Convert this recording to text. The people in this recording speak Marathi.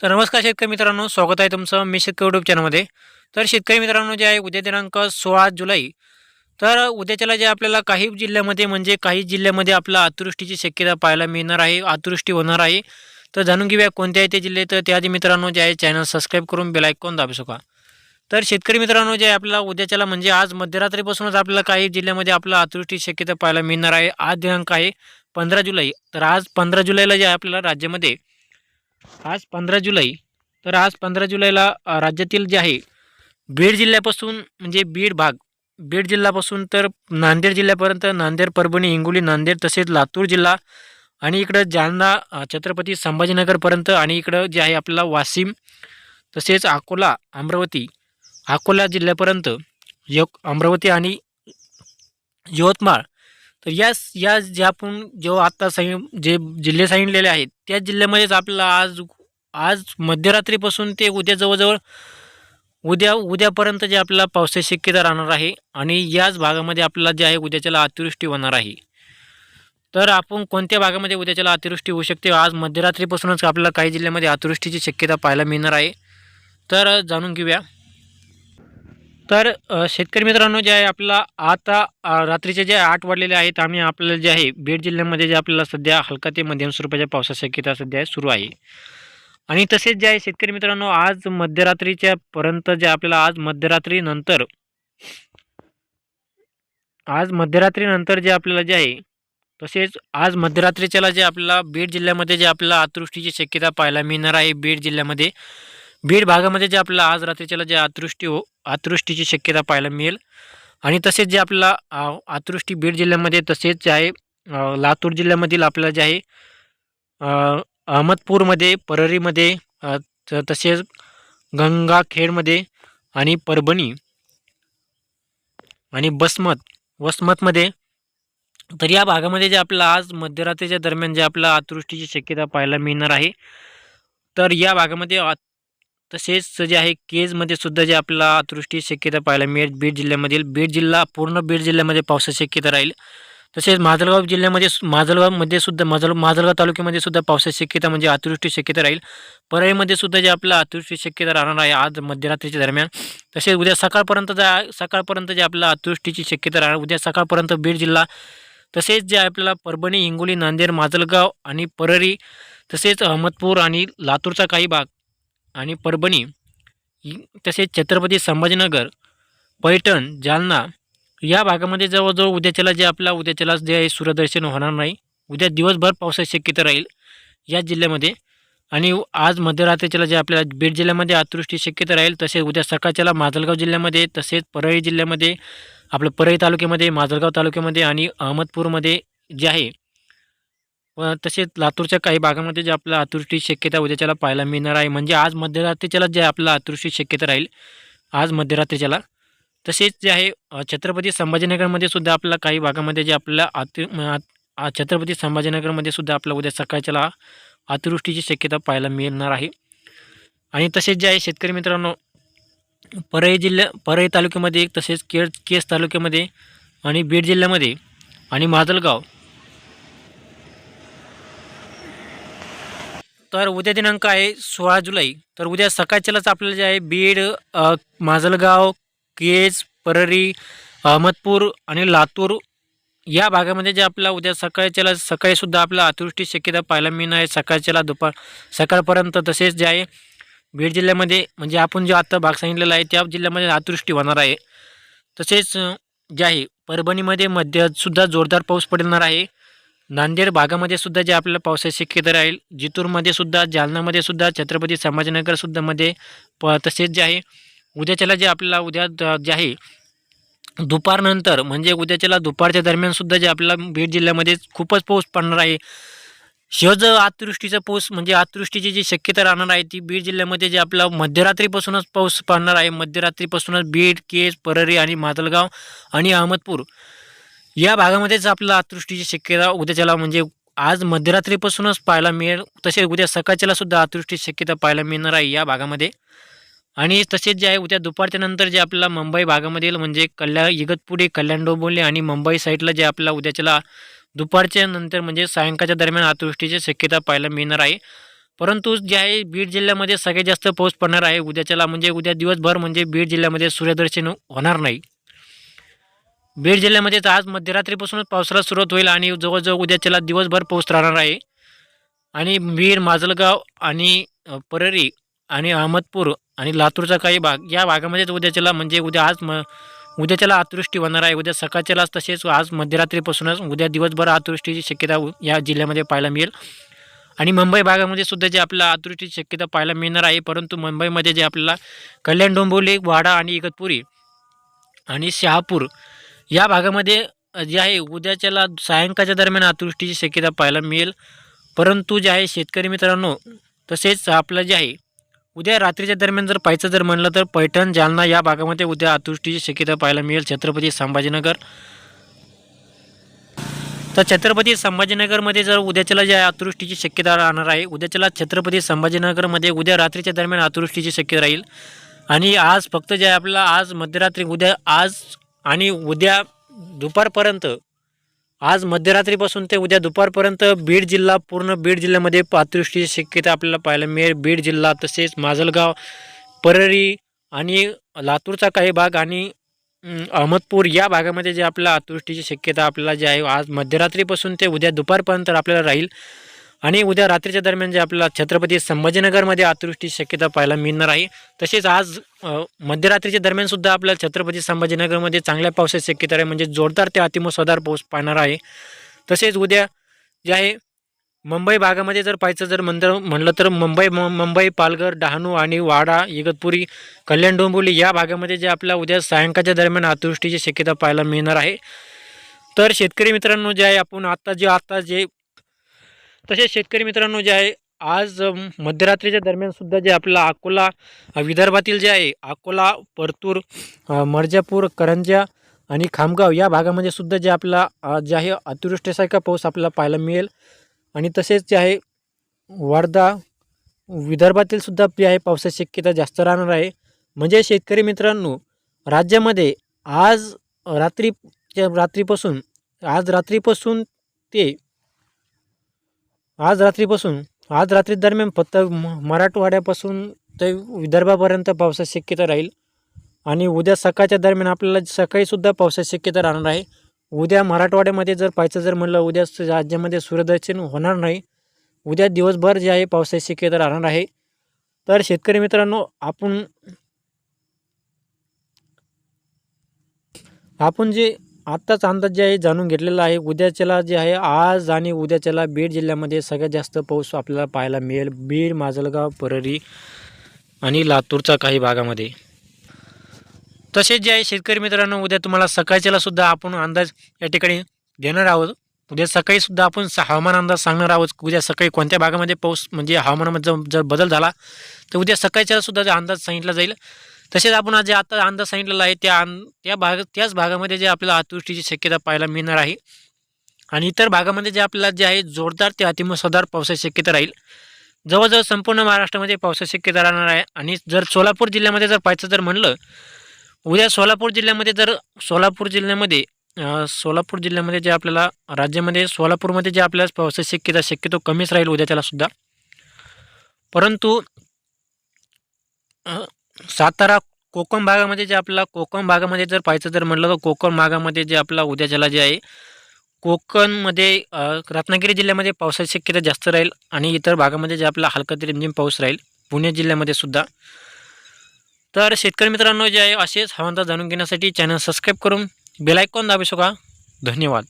तर नमस्कार शेतकरी मित्रांनो स्वागत आहे तुमचं मी शेतकरी युट्यूब चॅनलमध्ये तर शेतकरी मित्रांनो जे आहे उद्या दिनांक सोळा जुलै तर उद्याच्याला जे आपल्याला काही जिल्ह्यामध्ये म्हणजे काही जिल्ह्यामध्ये आपला अतिवृष्टीची शक्यता पाहायला मिळणार आहे अतिवृष्टी होणार आहे तर जाणून घेऊया कोणते आहे ते जिल्हे. तर त्याआधी मित्रांनो जे आहे चॅनल सबस्क्राईब करून बेलायकॉन दाबू शका तर शेतकरी मित्रांनो जे आपल्याला उद्याच्याला म्हणजे आज मध्यरात्रीपासूनच आपल्याला काही जिल्ह्यामध्ये आपला अतिवृष्टी शक्यता पाहायला मिळणार आहे. आज दिनांक आहे पंधरा जुलै तर आज पंधरा जुलैला जे आहे आपल्याला राज्यामध्ये आज पंधरा जुलै. तर आज पंधरा जुलैला राज्यातील जे आहे बीड जिल्ह्यापासून म्हणजे बीड भाग बीड जिल्ह्यापासून तर नांदेड जिल्ह्यापर्यंत नांदेड परभणी हिंगोली नांदेड तसेच लातूर जिल्हा आणि इकडं जालना छत्रपती संभाजीनगरपर्यंत आणि इकडं जे आहे आपल्याला वाशिम तसेच अकोला अमरावती अकोला जिल्ह्यापर्यंत यव अमरावती आणि यवतमाळ तर या या जे आपण जो आत्ता सांग जे जिल्हे सांगितलेले आहेत त्या जिल्ह्यामध्येच आपल्याला आज आज मध्यरात्रीपासून ते उद्या जवळजवळ उद्या उद्यापर्यंत जे आपल्याला पावसाची शक्यता राहणार आहे आणि याच भागामध्ये आपल्याला जे आहे उद्याच्याला अतिवृष्टी होणार आहे. तर आपण कोणत्या भागामध्ये उद्याच्याला अतिवृष्टी होऊ शकते? आज मध्यरात्रीपासूनच आपल्याला काही जिल्ह्यामध्ये अतिवृष्टीची शक्यता पाहायला मिळणार आहे. तर जाणून घेऊया. तर शेतकरी मित्रांनो जे आहे आपला आता रात्रीचे जे आठ वाढलेले आहेत आम्ही आपल्याला जे आहे बीड जिल्ह्यामध्ये जे आपल्याला सध्या हलका ते मध्यम स्वरूपाच्या पावसाची शक्यता सध्या सुरू आहे. आणि तसेच जे आहे शेतकरी मित्रांनो आज मध्यरात्रीच्या पर्यंत जे आपल्याला आज मध्यरात्रीनंतर आज मध्यरात्रीनंतर जे आपल्याला जे आहे तसेच आज मध्यरात्रीच्याला जे आपल्याला बीड जिल्ह्यामध्ये जे आपल्याला अतिवृष्टीची शक्यता पाहायला मिळणार आहे बीड जिल्ह्यामध्ये बीड भागामध्ये जे आपल्याला आज रात्रीच्याला जे अतिवृष्टी हो अतिवृष्टीची शक्यता पाहायला मिळेल. आणि तसेच जे आपल्याला अतृष्टी अतिवृष्टी बीड जिल्ह्यामध्ये तसेच जे आहे लातूर जिल्ह्यामधील आपल्याला जे आहे अहमदपूरमध्ये परळीमध्ये त- तसेच गंगाखेडमध्ये आणि परभणी आणि बसमत वसमतमध्ये. तर या भागामध्ये जे आपल्याला आज मध्यरात्रीच्या दरम्यान जे आपल्याला अतिवृष्टीची शक्यता पाहायला मिळणार आहे. तर या भागामध्ये तसेच जे आहे केजमध्ये सुद्धा जे आपल्याला अतिवृष्टी शक्यता पाहायला मिळेल बीड जिल्ह्यामधील बीड जिल्हा पूर्ण बीड जिल्ह्यामध्ये पावसाची शक्यता राहील. तसेच माजलगाव जिल्ह्यामध्ये माजलगावमध्ये सुद्धा माजल माजलगाव तालुक्यामध्ये सुद्धा पावसाची शक्यता म्हणजे अतिवृष्टी शक्यता राहील. परळीमध्ये सुद्धा जे आपला अतिवृष्टी शक्यता राहणार आहे आज मध्यरात्रीच्या दरम्यान. तसेच उद्या सकाळपर्यंत जा सकाळपर्यंत जे आपल्याला अतिवृष्टीची शक्यता राहणार उद्या सकाळपर्यंत बीड जिल्हा. तसेच जे आपल्याला परभणी हिंगोली नांदेड माजलगाव आणि परळी तसेच अहमदपूर आणि लातूरचा काही भाग आणि परभणी तसेच छत्रपती संभाजीनगर पैठण जालना या भागामध्ये जवळजवळ उद्याच्याला जे आपला उद्याच्याला जे आहे सूर्यदर्शन होणार नाही. उद्या दिवसभर पावसाची शक्यता राहील या जिल्ह्यामध्ये. आणि आज मध्यरात्रीच्याला जे आपल्याला बीड जिल्ह्यामध्ये अतिवृष्टी शक्यता राहील तसेच उद्या सकाळच्याला माजलगाव जिल्ह्यामध्ये तसेच परळी जिल्ह्यामध्ये आपलं परळी तालुक्यामध्ये माजलगाव तालुक्यामध्ये आणि अहमदपूरमध्ये जे आहे व तसेच लातूरच्या काही भागामध्ये जे आपल्या अतिवृष्टी शक्यता उद्याच्याला पाहायला मिळणार आहे. म्हणजे आज मध्यरात्रीच्याला जे आपला अतिवृष्टी शक्यता राहील आज मध्यरात्रीच्याला. तसेच जे आहे छत्रपती संभाजीनगरमध्ये सुद्धा आपल्याला काही भागामध्ये जे आपल्या अति छत्रपती संभाजीनगरमध्ये सुद्धा आपल्याला उद्या सकाळच्याला अतिवृष्टीची शक्यता पाहायला मिळणार आहे. आणि तसेच जे आहे शेतकरी मित्रांनो परळी जिल्ह्या परळी तालुक्यामध्ये तसेच केळ केस तालुक्यामध्ये आणि बीड जिल्ह्यामध्ये आणि माजलगाव तर उद्या दिनांक आहे सोळा जुलै. तर उद्या सकाळच्यालाच आपल्याला जे आहे बीड माजलगाव केज परळी अहमदपूर आणि लातूर या भागामध्ये जे आपल्याला उद्या सकाळच्याला सकाळीसुद्धा आपल्याला अतिवृष्टी शक्यता पाहायला मिळणार आहे. सकाळच्याला दुपार सकाळपर्यंत तसेच जे आहे बीड जिल्ह्यामध्ये म्हणजे आपण जे आत्ता भाग सांगितलेला आहे त्या जिल्ह्यामध्ये अतिवृष्टी होणार आहे. तसेच जे आहे परभणीमध्ये मध्यसुद्धा जोरदार पाऊस पडणार आहे. नांदेड भागामध्ये सुद्धा जे आपल्याला पावसाची शक्यता राहील जितूरमध्ये सुद्धा जालनामध्ये सुद्धा छत्रपती संभाजीनगर सुद्धा मध्ये प तसेच जे आहे उद्याच्याला जे आपल्याला उद्या जे आहे दुपारनंतर म्हणजे उद्याच्याला दुपारच्या दरम्यानसुद्धा जे आपल्याला बीड जिल्ह्यामध्ये खूपच पाऊस पडणार आहे. ह्यो अतिवृष्टीचा पाऊस म्हणजे अतिवृष्टीची जी शक्यता राहणार आहे ती बीड जिल्ह्यामध्ये जे आपला मध्यरात्रीपासूनच पाऊस पडणार आहे. मध्यरात्रीपासूनच बीड केज परळी आणि माजलगाव आणि अहमदपूर. या भागामध्येच आपल्याला अतिवृष्टीची शक्यता उद्याच्याला म्हणजे आज मध्यरात्रीपासूनच पाहायला मिळेल. तसेच उद्या सकाळच्याला सुद्धा अतिवृष्टीची शक्यता पाहायला मिळणार आहे या भागामध्ये. आणि तसेच जे आहे उद्या दुपारच्या नंतर जे आपल्याला मुंबई भागामधील म्हणजे कल्याण इगतपुरी कल्याण डोंबिवली आणि मुंबई साईडला जे आपल्याला उद्याच्याला दुपारच्या नंतर म्हणजे सायंकाळच्या दरम्यान अतिवृष्टीची शक्यता पाहायला मिळणार आहे. परंतु जे आहे बीड जिल्ह्यामध्ये सगळ्यात जास्त पाऊस पडणार आहे. उद्याच्याला म्हणजे उद्या दिवसभर म्हणजे बीड जिल्ह्यामध्ये सूर्यदर्शन होणार नाही. बीड जिल्ह्यामध्ये तर आज मध्यरात्रीपासूनच पावसाला सुरुवात होईल आणि जवळजवळ उद्याच्याला दिवसभर पाऊस राहणार आहे. आणि बीड माजलगाव आणि परळी आणि अहमदपूर आणि लातूरचा काही भाग या भागामध्येच उद्याच्याला म्हणजे उद्या आज म उद्याच्याला अतिवृष्टी होणार आहे. उद्या सकाळच्यालाच तसेच आज मध्यरात्रीपासूनच उद्या दिवसभर अतिवृष्टीची शक्यता या जिल्ह्यामध्ये पाहायला मिळेल. आणि मुंबई भागामध्ये सुद्धा जे आपल्याला अतिवृष्टीची शक्यता पाहायला मिळणार आहे परंतु मुंबईमध्ये जे आपल्याला कल्याण डोंबिवली वाडा आणि इगतपुरी आणि शहापूर या भागामध्ये जे आहे उद्याच्याला सायंकाळच्या दरम्यान अतिवृष्टीची शक्यता पाहायला मिळेल. परंतु जे आहे शेतकरी मित्रांनो तसेच आपलं जे आहे उद्या रात्रीच्या दरम्यान जर पाहायचं जर म्हणलं तर पैठण जालना या भागामध्ये उद्या अतिवृष्टीची शक्यता पाहायला मिळेल. छत्रपती संभाजीनगर. तर छत्रपती संभाजीनगरमध्ये जर उद्याच्याला जे आहे अतिवृष्टीची शक्यता राहणार आहे उद्याच्याला छत्रपती संभाजीनगरमध्ये उद्या रात्रीच्या दरम्यान अतिवृष्टीची शक्यता राहील. आणि आज फक्त जे आहे आज मध्यरात्री उद्या आज आणि उद्या दुपारपर्यंत आज मध्यरात्रीपासून ते उद्या दुपारपर्यंत बीड जिल्हा पूर्ण बीड जिल्ह्यामध्ये पातृष्टीची शक्यता आपल्याला पाहायला मिळेल. बीड जिल्हा तसेच माजलगाव परळी आणि लातूरचा काही भाग आणि अहमदपूर या भागामध्ये जे आपल्याला अतिवृष्टीची शक्यता आपल्याला जे आहे आज मध्यरात्रीपासून ते उद्या दुपारपर्यंत आपल्याला राहील. आणि उद्या रात्रीच्या दरम्यान जे आपल्याला छत्रपती संभाजीनगरमध्ये अतिवृष्टी शक्यता पाहायला मिळणार आहे. तसेच आज मध्यरात्रीच्या मध्यरात्रीच्या दरम्यानसुद्धा आपल्याला छत्रपती संभाजीनगरमध्ये चांगल्या पावसाची शक्यता आहे. म्हणजे जोरदार ते अतिमुसळधार पाऊस पाहणार आहे. तसेच उद्या जे आहे मुंबई भागामध्ये जर पाहायचं जर मंदिर म्हणलं तर मुंबई मुंबई पालघर डहाणू आणि वाडा इगतपुरी कल्याण डोंबिवली या भागामध्ये जे आपल्या उद्या सायंकाळच्या दरम्यान अतिवृष्टीची शक्यता पाहायला मिळणार आहे. तर शेतकरी मित्रांनो जे आहे आपण आत्ता जे आत्ता जे तसेच शेतकरी मित्रांनो जे आहे आज मध्यरात्रीच्या दरम्यान सुद्धा जे आपला अकोला विदर्भातील जे आहे अकोला परतूर मर्जापूर करंजा आणि खामगाव या भागामध्ये सुद्धा जे आपला जे आहे अतिवृष्टीसारखा पाऊस आपल्याला पाहायला मिळेल. आणि तसेच जे आहे वर्धा विदर्भातील सुद्धा जे आहे पावसाची शक्यता जास्त राहणार आहे. म्हणजे शेतकरी मित्रांनो राज्यामध्ये आज रात्री रात्रीपासून आज रात्रीपासून ते आज रात्रीपासून आज रात्री दरम्यान फक्त म- मराठवाड्यापासून ते विदर्भापर्यंत पावसाची शक्यता राहील. आणि उद्या सकाळच्या दरम्यान आपल्याला सकाळीसुद्धा पावसाची शक्यता राहणार आहे. उद्या मराठवाड्यामध्ये जर पाहायचं जर म्हणलं उद्या राज्यामध्ये सूर्यदर्शन होणार नाही. उद्या दिवसभर जे आहे पावसाची शक्यता राहणार आहे. तर शेतकरी मित्रांनो आपण आपण जे आत्ताच अंदाज जे आहे जाणून घेतलेला आहे. उद्याच्याला जे आहे आज आणि उद्याच्याला बीड जिल्ह्यामध्ये सगळ्यात जास्त पाऊस आपल्याला पाहायला मिळेल. बीड माजलगाव परळी आणि लातूरचा काही भागामध्ये. तसेच जे आहे शेतकरी मित्रांनो उद्या तुम्हाला सकाळच्याला सुद्धा आपण अंदाज या ठिकाणी देणार आहोत. उद्या सकाळी सुद्धा आपण स- हवामान अंदाज सांगणार आहोत. उद्या सकाळी कोणत्या भागामध्ये पाऊस म्हणजे हवामानामध्ये जर बदल झाला तर उद्या सकाळच्या सुद्धा अंदाज सांगितला जाईल. तसेच आपण आज जे आता अंदाज सांगितलेला आहे त्या त्या भाग त्याच भागामध्ये जे आपल्याला अतिवृष्टीची शक्यता पाहायला मिळणार आहे. आणि इतर भागामध्ये जे आपल्याला जे आहे जोरदार ते अतिमुसळधार पावसाची शक्यता राहील. जवळजवळ संपूर्ण महाराष्ट्रामध्ये पावसाची शक्यता राहणार आहे. आणि जर सोलापूर जिल्ह्यामध्ये जर पाहायचं जर म्हणलं उद्या सोलापूर जिल्ह्यामध्ये जर सोलापूर जिल्ह्यामध्ये सोलापूर जिल्ह्यामध्ये जे आपल्याला राज्यामध्ये सोलापूरमध्ये जे आपल्याला पावसाची शक्यता शक्यतो कमीच राहील उद्या त्यालासुद्धा परंतु सातारा कोकण भागामध्ये जे आपला कोकण भागामध्ये जर पाहायचं जर म्हटलं तर कोकण भागामध्ये जे आपला उद्याच्याला जे आहे कोकणमध्ये रत्नागिरी जिल्ह्यामध्ये पावसाची शक्यता जास्त राहील आणि इतर भागामध्ये जे आपला हलका ते रिमझिम पाऊस राहील पुणे जिल्ह्यामध्ये सुद्धा. तर शेतकरी मित्रांनो जे आहे असेच हवामान जाणून घेण्यासाठी चॅनल सबस्क्राईब करून बेलायकॉन दाबू शका धन्यवाद.